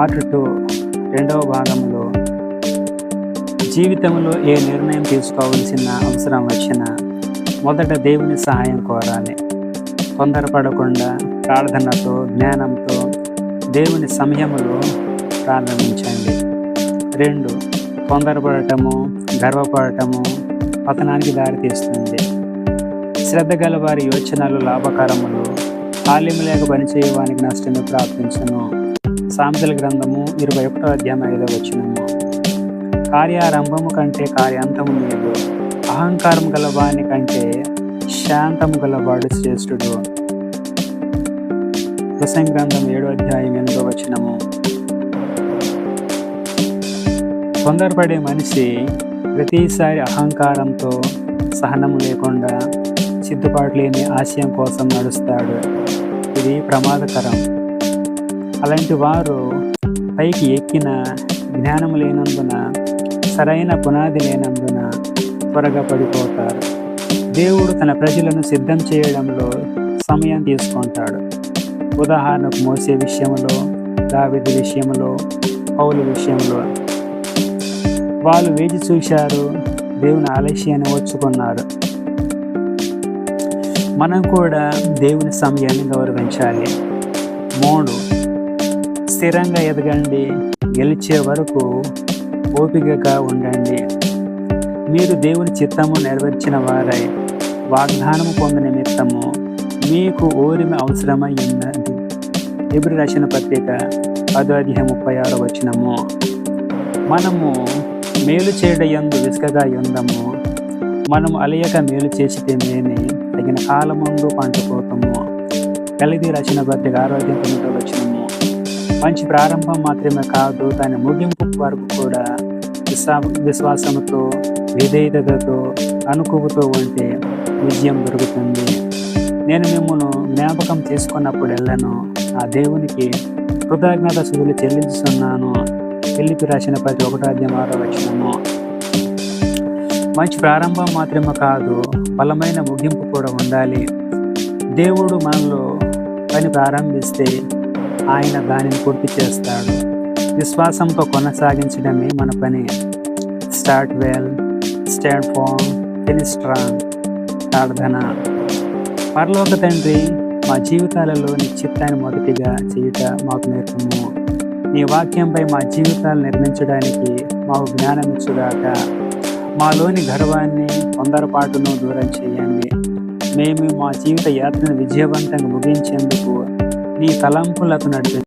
Part two రెండవ భాగంలో జీవితంలో ఏ నిర్ణయం తీసుకోవాల్సిన అవసరం వచ్చినా మొదట దేవుని సహాయం కోరాలి. తొందరపడకుండా ప్రార్థనతో జ్ఞానంతో దేవుని సమయములో ప్రారంభించండి. రెండు తొందరపడటము గర్వపడటము పతనానికి దారితీస్తుంది. శ్రద్ధ గల వారి యోచనలు లాభకరములు ఆలయం లేక పనిచేయవానికి నష్టమే ప్రాప్తించను. సామెతల గ్రంథము ఇరవై ఒకటో అధ్యాయం ఐదో వచ్చినము కార్యారంభము కంటే కార్యాంతము మేలు. అహంకారం గలవాని కంటే శాంతము గలవాడు శ్రేష్ఠుడు. ప్రసంగ గ్రంథం ఏడో అధ్యాయం ఎనిమిదో వచ్చినము తొందరపడే మనిషి ప్రతిసారి అహంకారంతో సహనం లేకుండా సిద్ధపాటు లేని ఆశయం కోసం నడుస్తాడు. ఇది ప్రమాదకరం. అలాంటి వారు పైకి ఎక్కిన జ్ఞానం లేనందున సరైన పునాది లేనందున త్వరగా పడిపోతారు. దేవుడు తన ప్రజలను సిద్ధం చేయడంలో సమయం తీసుకుంటాడు. ఉదాహరణకు మోసే విషయంలో దావిది విషయంలో పౌలు విషయంలో. వాళ్ళు వేచి చూశారు దేవుని ఆలస్యాన్ని వచ్చుకున్నారు మనం కూడా దేవుని సమయాన్ని గౌరవించాలి. మూడు స్థిరంగా ఎదగండి. గెలిచే వరకు ఓపికగా ఉండండి. మీరు దేవుని చిత్తము నెరవేర్చిన వారై వాగ్దానము పొందిన నిమిత్తము మీకు ఓరిమి అవసరమై ఉన్నది. ఎప్పుడు రచన పత్రిక పదో అధ్యాయం ముప్పై ఆరో వచ్చినము మనము మేలు చేయడయందు విసుకగా ఉందము మనం అలయక మేలు చేసితే మేని తగిన కాలమందు పంటుకోతాము కలిది రచన పత్రిక ఆరోగ్యం తొమ్మిదో వచ్చినము మంచి ప్రారంభం మాత్రమే కాదు దాని ముగింపు వరకు కూడా విశ్వా విశ్వాసంతో విధేయతతో అనుకువతో ఉంటే విజయం దొరుకుతుంది. నేను మిమ్మల్ని జ్ఞాపకం చేసుకున్నప్పుడెల్లను ఆ దేవునికి కృతజ్ఞత శుద్ధులు చెల్లించుతున్నాను పిల్లిపి రాసిన ప్రతి ఒకటో అధ్యాయం మంచి ప్రారంభం మాత్రమే కాదు బలమైన ముగింపు కూడా ఉండాలి. దేవుడు మనలో పని ప్రారంభిస్తే ఆయన దానిని పూర్తి చేస్తాడు. విశ్వాసంతో కొనసాగించడమే మన పని. Start well stand firm finish strong ప్రార్థన. పరలోక తండ్రి మా జీవితాలలో నీ చిత్తాన్ని మొదటిగా చేయుట మాకు నేర్పము. నీ వాక్యంపై మా జీవితాలు నిర్మించడానికి మాకు జ్ఞానం ఇచ్చుగాక. మాలోని గర్వాన్ని తొందరపాటును దూరం చేయండి. మేము మా జీవిత యాత్రను విజయవంతంగా ముగించేందుకు నీ తలంపులకు నడిపి